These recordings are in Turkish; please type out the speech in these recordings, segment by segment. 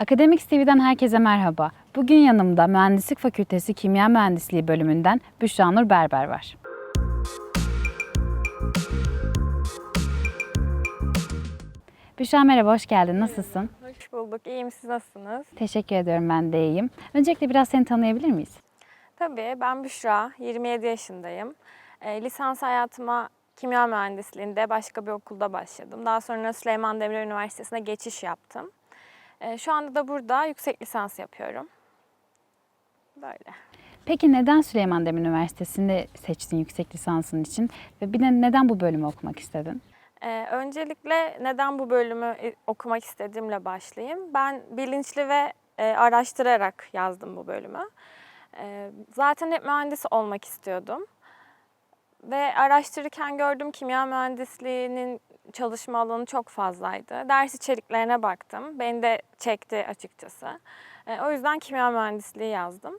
Akademik TV'den herkese merhaba. Bugün yanımda Mühendislik Fakültesi Kimya Mühendisliği bölümünden Büşra Nur Berber var. Büşra merhaba, hoş geldin. Nasılsın? Hoş bulduk. İyiyim. Siz nasılsınız? Teşekkür ediyorum, ben de iyiyim. Öncelikle biraz seni tanıyabilir miyiz? Tabii ben Büşra. 27 yaşındayım. E, lisans hayatıma kimya mühendisliğinde başka bir okulda başladım. Daha sonra Süleyman Demirel Üniversitesi'ne geçiş yaptım. E, şu anda da burada yüksek lisans yapıyorum. Böyle. Peki neden Süleyman Demirel Üniversitesi'nde seçtin yüksek lisansın için? Ve bir de neden bu bölümü okumak istedin? Ee, öncelikle neden bu bölümü e, okumak istediğimle başlayayım. Ben bilinçli ve e, araştırarak yazdım bu bölümü. E, zaten hep mühendis olmak istiyordum. Ve araştırırken gördüm kimya mühendisliğinin çalışma alanı çok fazlaydı. Ders içeriklerine baktım. Beni de çekti açıkçası. E, o yüzden kimya mühendisliği yazdım.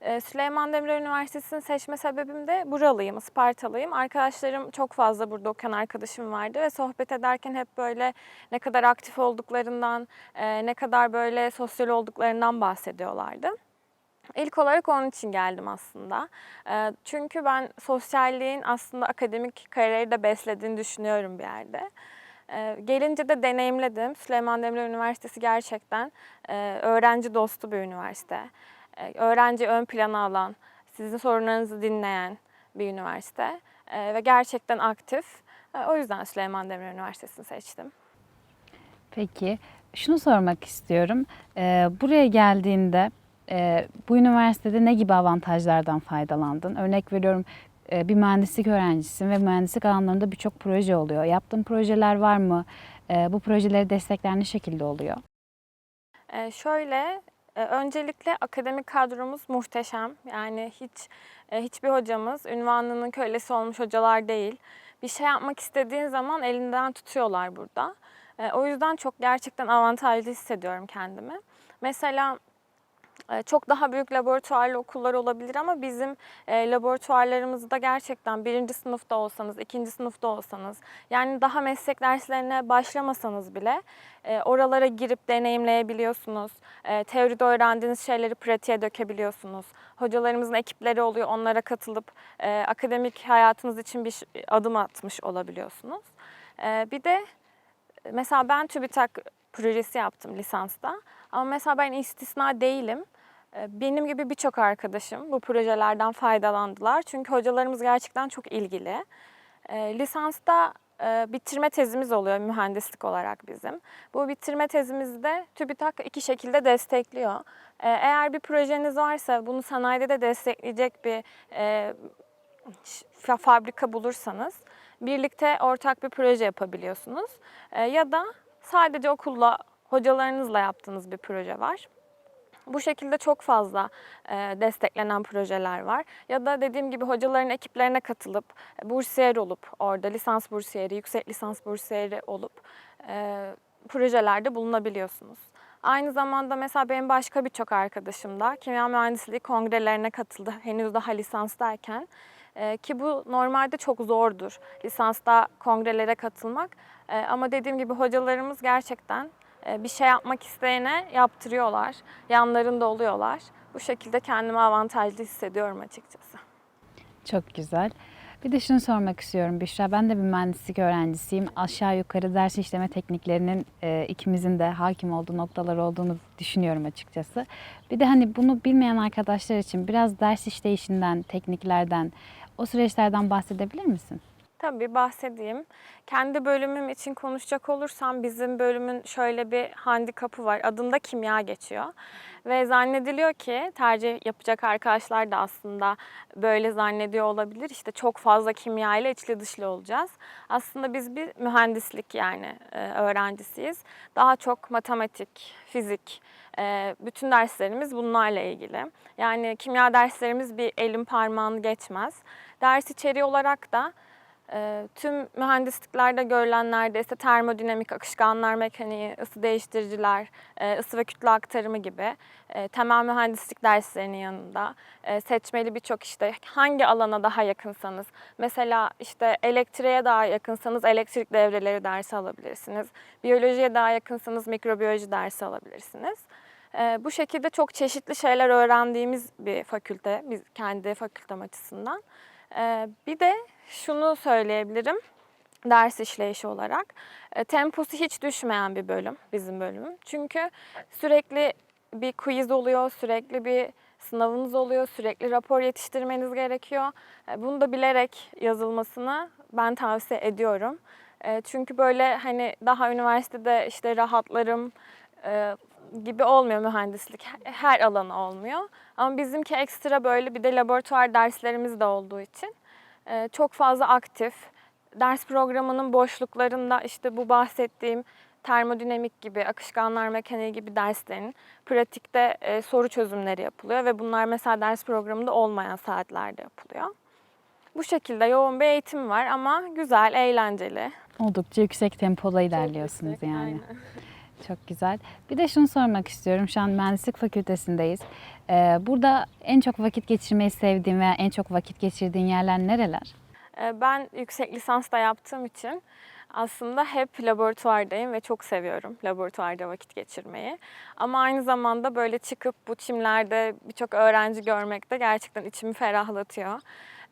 Ee, Süleyman Demirel Üniversitesi'ni seçme sebebim de buralıyım, Ispartalıyım. Arkadaşlarım çok fazla burada okuyan arkadaşım vardı ve sohbet ederken hep böyle ne kadar aktif olduklarından, e, ne kadar böyle sosyal olduklarından bahsediyorlardı. İlk olarak onun için geldim aslında. E, Çünkü ben sosyalliğin aslında akademik kariyeri de beslediğini düşünüyorum bir yerde. E, Gelince de deneyimledim. Süleyman Demirel Üniversitesi gerçekten e, öğrenci dostu bir üniversite e, öğrenci ön plana alan, sizin sorunlarınızı dinleyen bir üniversite E, ve gerçekten aktif. O yüzden Süleyman Demirel Üniversitesi'ni seçtim. Peki, şunu sormak istiyorum. Ee, buraya geldiğinde e, bu üniversitede ne gibi avantajlardan faydalandın? Örnek veriyorum e, bir mühendislik öğrencisin ve mühendislik alanlarında birçok proje oluyor. Yaptığın projeler var mı? E, bu projeleri destekler ne şekilde oluyor? E, Şöyle, öncelikle akademik kadromuz muhteşem. Yani hiç e, hiçbir hocamız ünvanının kölesi olmuş hocalar değil. Bir şey yapmak istediğin zaman elinden tutuyorlar burada. E, O yüzden çok gerçekten avantajlı hissediyorum kendimi. Mesela çok daha büyük laboratuvarlı okullar olabilir ama bizim e, laboratuvarlarımızda gerçekten birinci sınıfta olsanız, ikinci sınıfta olsanız, yani daha meslek derslerine başlamasanız bile e, oralara girip deneyimleyebiliyorsunuz. E, teoride öğrendiğiniz şeyleri pratiğe dökebiliyorsunuz. Hocalarımızın ekipleri oluyor, onlara katılıp akademik hayatınız için bir adım atmış olabiliyorsunuz. Bir de Mesela ben TÜBİTAK projesi yaptım lisansta. Ama mesela ben istisna değilim. Ee, Benim gibi birçok arkadaşım bu projelerden faydalandılar. Çünkü hocalarımız gerçekten çok ilgili. Ee, Lisansta e, bitirme tezimiz oluyor mühendislik olarak bizim. Bu bitirme tezimizde TÜBİTAK iki şekilde destekliyor. Ee, Eğer bir projeniz varsa bunu sanayide de destekleyecek bir e, fa- fabrika bulursanız birlikte ortak bir proje yapabiliyorsunuz. Ya da sadece okulla, hocalarınızla yaptığınız bir proje var. Bu şekilde çok fazla e, desteklenen projeler var. Ya da dediğim gibi hocaların ekiplerine katılıp e, bursiyer olup orada lisans bursiyeri, yüksek lisans bursiyeri olup e, projelerde bulunabiliyorsunuz. Aynı zamanda mesela benim başka birçok arkadaşım da kimya mühendisliği kongrelerine katıldı henüz daha lisanstayken. Ee, ki bu normalde çok zordur lisansta kongrelere katılmak. Ee, ama dediğim gibi hocalarımız gerçekten e, bir şey yapmak isteyene yaptırıyorlar. Yanlarında oluyorlar. Bu şekilde kendimi avantajlı hissediyorum açıkçası. Çok güzel. Bir de şunu sormak istiyorum Büşra. Ben de bir mühendislik öğrencisiyim. Aşağı yukarı ders işleme tekniklerinin e, ikimizin de hakim olduğu noktalar olduğunu düşünüyorum açıkçası. Bir de hani bunu bilmeyen arkadaşlar için biraz ders işleyişinden, tekniklerden, o süreçlerden bahsedebilir misin? Tabii bahsedeyim. Kendi bölümüm için konuşacak olursam bizim bölümün şöyle bir handikapı var. Adında kimya geçiyor. Ve zannediliyor ki tercih yapacak arkadaşlar da aslında böyle zannediyor olabilir. İşte çok fazla kimya ile içli dışlı olacağız. Aslında biz bir mühendislik yani e, öğrencisiyiz. Daha çok matematik, fizik, e, bütün derslerimiz bunlarla ilgili. Yani kimya derslerimiz bir elin parmağını geçmez. Ders içeriği olarak da Tüm mühendisliklerde görülen neredeyse termodinamik, akışkanlar mekaniği, ısı değiştiriciler, ısı ve kütle aktarımı gibi e, temel mühendislik derslerinin yanında seçmeli birçok işte hangi alana daha yakınsanız, mesela işte elektriğe daha yakınsanız elektrik devreleri dersi alabilirsiniz. Biyolojiye daha yakınsanız mikrobiyoloji dersi alabilirsiniz. Bu şekilde çok çeşitli şeyler öğrendiğimiz bir fakülte, biz kendi fakültem açısından. E, bir de şunu söyleyebilirim ders işleyişi olarak. E, temposu hiç düşmeyen bir bölüm bizim bölümüm. Çünkü sürekli bir quiz oluyor, sürekli bir sınavınız oluyor, sürekli rapor yetiştirmeniz gerekiyor. E, Bunu da bilerek yazılmasını ben tavsiye ediyorum. Çünkü böyle hani daha üniversitede işte rahatlarım e, gibi olmuyor mühendislik. Her alanı olmuyor. Ama bizimki ekstra böyle bir de laboratuvar derslerimiz de olduğu için e, çok fazla aktif. Ders programının boşluklarında işte bu bahsettiğim termodinamik gibi, akışkanlar mekaniği gibi derslerin pratikte e, soru çözümleri yapılıyor ve bunlar mesela ders programında olmayan saatlerde yapılıyor. Bu şekilde yoğun bir eğitim var ama güzel, eğlenceli. Oldukça yüksek tempoda ilerliyorsunuz yüksek, yani. aynen. Çok güzel. Bir de şunu sormak istiyorum. Şu an mühendislik fakültesindeyiz. Ee, burada en çok vakit geçirmeyi sevdiğin veya en çok vakit geçirdiğin yerler nereler? E, Ben yüksek lisans da yaptığım için aslında hep laboratuvardayım ve çok seviyorum laboratuvarda vakit geçirmeyi. Ama aynı zamanda böyle çıkıp bu çimlerde birçok öğrenci görmek de gerçekten içimi ferahlatıyor.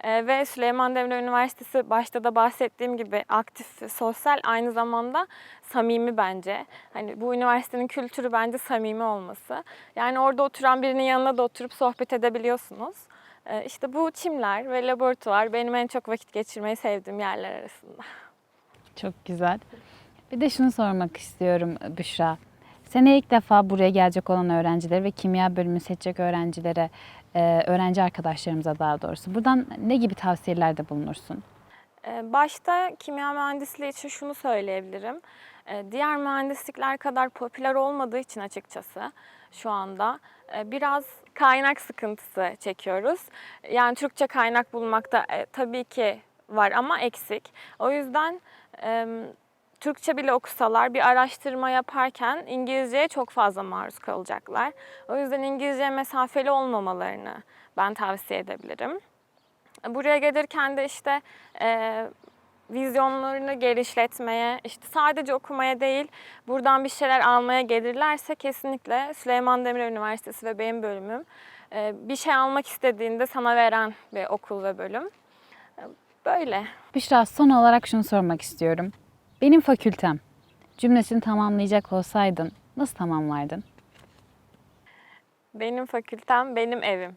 E, Ve Süleyman Demirel Üniversitesi başta da bahsettiğim gibi aktif, sosyal, aynı zamanda samimi bence. Hani bu üniversitenin kültürü bence samimi olması. Yani orada oturan birinin yanına da oturup sohbet edebiliyorsunuz. E, İşte bu çimler ve laboratuvar benim en çok vakit geçirmeyi sevdiğim yerler arasında. Çok güzel. Bir de şunu sormak istiyorum Büşra. Seneye ilk defa buraya gelecek olan öğrencilere ve kimya bölümünü seçecek öğrencilere, e, öğrenci arkadaşlarımıza daha doğrusu buradan ne gibi tavsiyelerde bulunursun? Ee, Başta kimya mühendisliği için şunu söyleyebilirim. Ee, Diğer mühendislikler kadar popüler olmadığı için açıkçası şu anda e, biraz kaynak sıkıntısı çekiyoruz. Yani Türkçe kaynak bulmakta e, tabii ki var ama eksik. O yüzden e, Türkçe bile okusalar bir araştırma yaparken İngilizceye çok fazla maruz kalacaklar. O yüzden İngilizceye mesafeli olmamalarını ben tavsiye edebilirim. Buraya gelirken de işte e, vizyonlarını genişletmeye, işte sadece okumaya değil, buradan bir şeyler almaya gelirlerse kesinlikle Süleyman Demirel Üniversitesi ve benim bölümüm e, bir şey almak istediğinde sana veren bir okul ve bölüm. Böyle. Büşra son olarak şunu sormak istiyorum. Benim fakültem cümlesini tamamlayacak olsaydın nasıl tamamlardın? Benim fakültem, benim evim.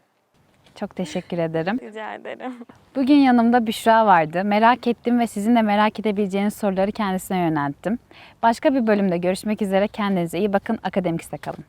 Çok teşekkür ederim. Rica ederim. Bugün yanımda Büşra vardı. Merak ettim ve sizin de merak edebileceğiniz soruları kendisine yönelttim. Başka bir bölümde görüşmek üzere. Kendinize iyi bakın. Akademikste kalın.